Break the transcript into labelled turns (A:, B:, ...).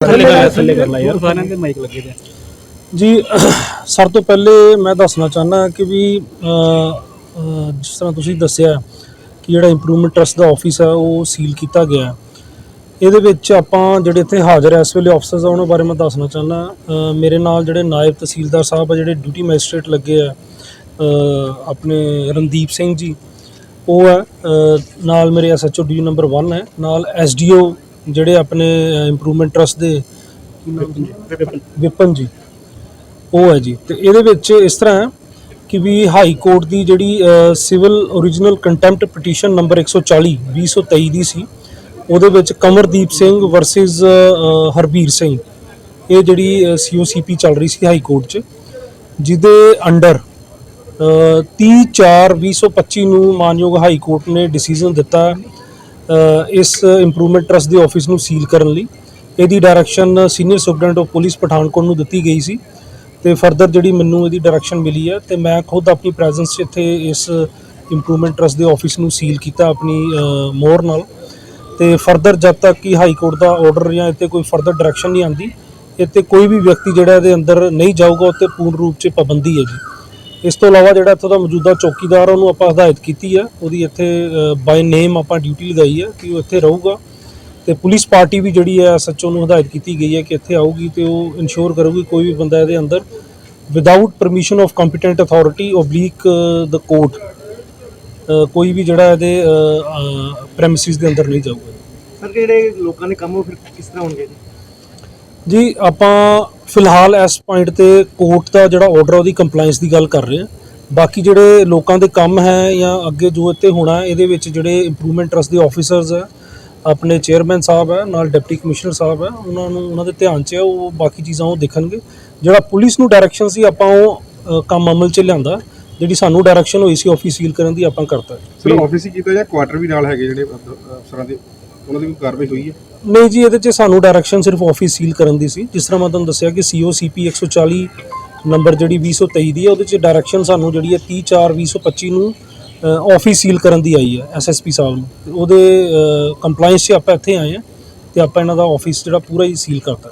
A: ਥੱਲੇ ਕਰ ਥੱਲੇ ਕਰ ਲਾ ਯਾਰ। ਸਾਰਿਆਂ ਦੇ ਮਾਈਕ ਲੱਗੇ ਤੇ
B: ਜੀ ਸਭ ਤੋਂ ਪਹਿਲੇ ਮੈਂ ਦੱਸਣਾ ਚਾਹਨਾ ਕਿ ਵੀ ਜਿਸ ਤਰ੍ਹਾਂ ਤੁਸੀਂ ਦੱਸਿਆ ਕਿ ਜਿਹੜਾ ਇੰਪਰੂਵਮੈਂਟ ਟਰਸਟ ਦਾ ਆਫਿਸ ਹੈ ਉਹ ਸੀਲ ਕੀਤਾ ਗਿਆ ਹੈ। ਇਹਦੇ ਵਿੱਚ ਆਪਾਂ ਜਿਹੜੇ ਇੱਥੇ ਹਾਜ਼ਰ ਹੈ ਇਸ ਵੇਲੇ ਆਫਸਰਸ ਆ ਉਹਨਾਂ ਬਾਰੇ ਮੈਂ ਦੱਸਣਾ ਚਾਹਨਾ ਅ, ਮੇਰੇ ਨਾਲ ਜਿਹੜੇ ਨਾਇਬ ਤਹਿਸੀਲਦਾਰ ਸਾਹਿਬ ਆ ਜਿਹੜੇ ਡਿਊਟੀ ਮੈਜਿਸਟ੍ਰੇਟ ਲੱਗੇ ਆ ਆਪਣੇ ਰਣਦੀਪ ਸਿੰਘ ਜੀ ਉਹ ਹੈ ਨਾਲ ਮੇਰੇ ਐਸਐਚਓ ਡੀ ਨੰਬਰ 1 ਹੈ। ਨਾਲ ਐਸਡੀਓ ਜਿਹੜੇ ਆਪਣੇ ਇੰਪਰੂਵਮੈਂਟ ਟਰਸਟ ਦੇ? ਵਿਪਨ। ਜੀ। ਉਹ ਹੈ ਜੀ। ਤੇ ਇਹਦੇ ਵਿੱਚ ਇਸ ਤਰ੍ਹਾਂ ਹੈ ਕਿ ਵੀ ਹਾਈ ਕੋਰਟ ਦੀ ਜਿਹੜੀ civil origignal contempt petition number 140 2023 ਦੀ ਸੀ। ਉਹਦੇ ਵਿੱਚ ਕਮਰਦੀਪ ਸਿੰਘ ਵਰਸਸ ਹਰਬੀਰ ਸਿੰਘ। ਇਹ ਜਿਹੜੀ ਸੀਓਸੀਪੀ ਚੱਲ ਰਹੀ ਸੀ ਹਾਈ ਕੋਰਟ 'ਚ ਜਿਹਦੇ ਅੰਡਰ 30 4 2025 ਨੂੰ ਮਾਨਯੋਗ ਹਾਈ ਕੋਰਟ ਨੇ ਡਿਸੀਜਨ ਦਿੱਤਾ ਇਸ ਇੰਪਰੂਵਮੈਂਟ ਟਰਸਟ ਦੇ ਆਫਿਸ ਨੂੰ ਸੀਲ ਕਰਨ ਲਈ। ਇਹਦੀ direction senior superintendent of police Pathankot ਨੂੰ ਦਿੱਤੀ ਗਈ ਸੀ ਤੇ ਫਰਦਰ ਜਿਹੜੀ ਮੈਨੂੰ ਇਹਦੀ ਡਾਇਰੈਕਸ਼ਨ ਮਿਲੀ ਹੈ ਤੇ ਮੈਂ ਖੁਦ ਆਪਣੀ ਪ੍ਰੈਜ਼ੈਂਸ 'ਚ ਇੱਥੇ ਇਸ ਇੰਪਰੂਵਮੈਂਟ ਟਰਸਟ ਦੇ ਆਫਿਸ ਨੂੰ ਸੀਲ ਕੀਤਾ ਆਪਣੀ ਅ, ਮੋਹਰ ਨਾਲ। ਤੇ ਫਰਦਰ ਜਦ ਤੱਕ ਕਿ ਹਾਈ ਕੋਰਟ ਦਾ ਆਰਡਰ ਜਾਂ ਇੱਥੇ ਕੋਈ ਫਰਦਰ ਡਾਇਰੈਕਸ਼ਨ ਨਹੀਂ ਆਂਦੀ ਇੱਥੇ ਕੋਈ ਵੀ ਵਿਅਕਤੀ ਜਿਹੜਾ ਇਹਦੇ ਅੰਦਰ ਨਹੀਂ ਜਾਊਗਾ ਉੱਤੇ ਪੂਰਨ ਰੂਪ 'ਚ ਪਾਬੰਦੀ ਹੈ ਜੀ ਇਸ ਤੋਂ ਇਲਾਵਾ ਜਿਹੜਾ ਇੱਥੋਂ ਦਾ ਮੌਜੂਦਾ ਚੌਕੀਦਾਰ ਆ, ਉਹਨੂੰ ਆਪਾਂ ਹਦਾਇਤ ਕੀਤੀ ਹੈ ਉਹਦੀ ਇੱਥੇ ਬਾਈ ਨੇਮ ਆਪਾਂ ਡਿਊਟੀ ਲਗਾਈ ਹੈ ਕਿ ਉਹ ਇੱਥੇ ਰਹੂਗਾ। ਤੇ ਪੁਲਿਸ ਪਾਰਟੀ ਵੀ ਜਿਹੜੀ ਹੈ ਸੱਚੋ ਨੂੰ ਹਦਾਇਤ ਕੀਤੀ ਗਈ ਹੈ ਕਿ ਇੱਥੇ ਆਊਗੀ ਤੇ ਉਹ ਇਨਸ਼ੋਰ ਕਰੂਗੀ ਕੋਈ ਵੀ ਬੰਦਾ ਇਹਦੇ ਅੰਦਰ without permission of competent authority oblique the court ਕੋਈ ਵੀ ਜਿਹੜਾ ਇਹਦੇ ਪ੍ਰੈਮਿਸਿਸ ਦੇ ਅੰਦਰ ਨਹੀਂ ਜਾਊਗਾ।
A: ਸਰ ਜਿਹੜੇ ਲੋਕਾਂ ਦੇ ਕੰਮ ਉਹ ਫਿਰ ਕਿਸ ਤਰ੍ਹਾਂ ਹੋਣਗੇ ਜੀ
B: ਆਪਾਂ ਫਿਲਹਾਲ ਇਸ ਪੁਆਇੰਟ ਤੇ ਕੋਰਟ ਦਾ ਜਿਹੜਾ ਆਰਡਰ ਉਹਦੀ ਕੰਪਲਾਈਂਸ ਦੀ ਗੱਲ ਕਰ ਰਹੇ ਹਾਂ ਬਾਕੀ ਜਿਹੜੇ ਲੋਕਾਂ ਦੇ ਕੰਮ ਹੈ ਜਾਂ ਅੱਗੇ ਜੋ ਇੱਥੇ ਹੋਣਾ ਇਹਦੇ ਵਿੱਚ ਜਿਹੜੇ ਇੰਪਰੂਵਮੈਂਟ ਟਰਸਟ ਦੇ ਆਫੀਸਰਸ ਹੈ ਆਪਣੇ ਚੇਅਰਮੈਨ ਸਾਹਿਬ ਹੈ ਨਾਲ ਡਿਪਟੀ ਕਮਿਸ਼ਨਰ ਸਾਹਿਬ ਹੈ ਉਹਨਾਂ ਨੂੰ, ਉਹਨਾਂ ਦੇ ਧਿਆਨ 'ਚ ਹੈ ਉਹ ਬਾਕੀ ਚੀਜ਼ਾਂ ਉਹ ਦੇਖਣਗੇ। ਜਿਹੜਾ ਪੁਲਿਸ ਨੂੰ ਡਾਇਰੈਕਸ਼ਨ ਸੀ, ਆਪਾਂ ਉਹ ਕੰਮ ਅਮਲ 'ਚ ਲਿਆਂਦਾ, ਜਿਹੜੀ ਸਾਨੂੰ ਡਾਇਰੈਕਸ਼ਨ ਹੋਈ ਸੀ ਆਫਿਸ ਸੀਲ ਕਰਨ ਦੀ ਆਪਾਂ ਕਰਤਾ।
C: ਸਿਰ ਆਫਿਸ ਹੀ ਕੀਤਾ ਜਾਂ ਕੁਆਟਰ ਵੀ ਨਾਲ ਹੈਗੇ ਜਿਹੜੇ ਅਫਸਰਾਂ ਦੇ? ਉਹਨਾਂ ਦੀ ਕੋਈ ਕਾਰਵਾਈ ਹੋਈ ਹੈ?
B: ਨਹੀਂ ਜੀ, ਇਹਦੇ 'ਚ ਸਾਨੂੰ ਡਾਇਰੈਕਸ਼ਨ ਸਿਰਫ ਆਫਿਸ ਸੀਲ ਕਰਨ ਦੀ ਸੀ। ਜਿਸ ਤਰ੍ਹਾਂ ਮੈਂ ਤੁਹਾਨੂੰ ਦੱਸਿਆ ਕਿ ਸੀਓਸੀਪੀ 140 ਨੰਬਰ ਜਿਹੜੀ 2023 ਦੀ ਹੈ, ਉਹਦੇ 'ਚ ਡਾਇਰੈਕਸ਼ਨ ਸਾਨੂੰ ਜਿਹੜੀ ਹੈ 30 4 2025 ਨੂੰ ਆਫਿਸ ਸੀਲ ਕਰਨ ਦੀ ਆਈ ਹੈ ਐਸਐਸਪੀ ਸਾਹਿਬ ਨੂੰ। ਉਹਦੇ ਕੰਪਲਾਈਂਸ 'ਚ ਆਪਾਂ ਇੱਥੇ ਆਏ ਹਾਂ ਤੇ ਆਪਾਂ ਇਹਨਾਂ ਦਾ ਆਫਿਸ ਜਿਹੜਾ ਪੂਰਾ ਹੀ ਸੀਲ ਕਰਤਾ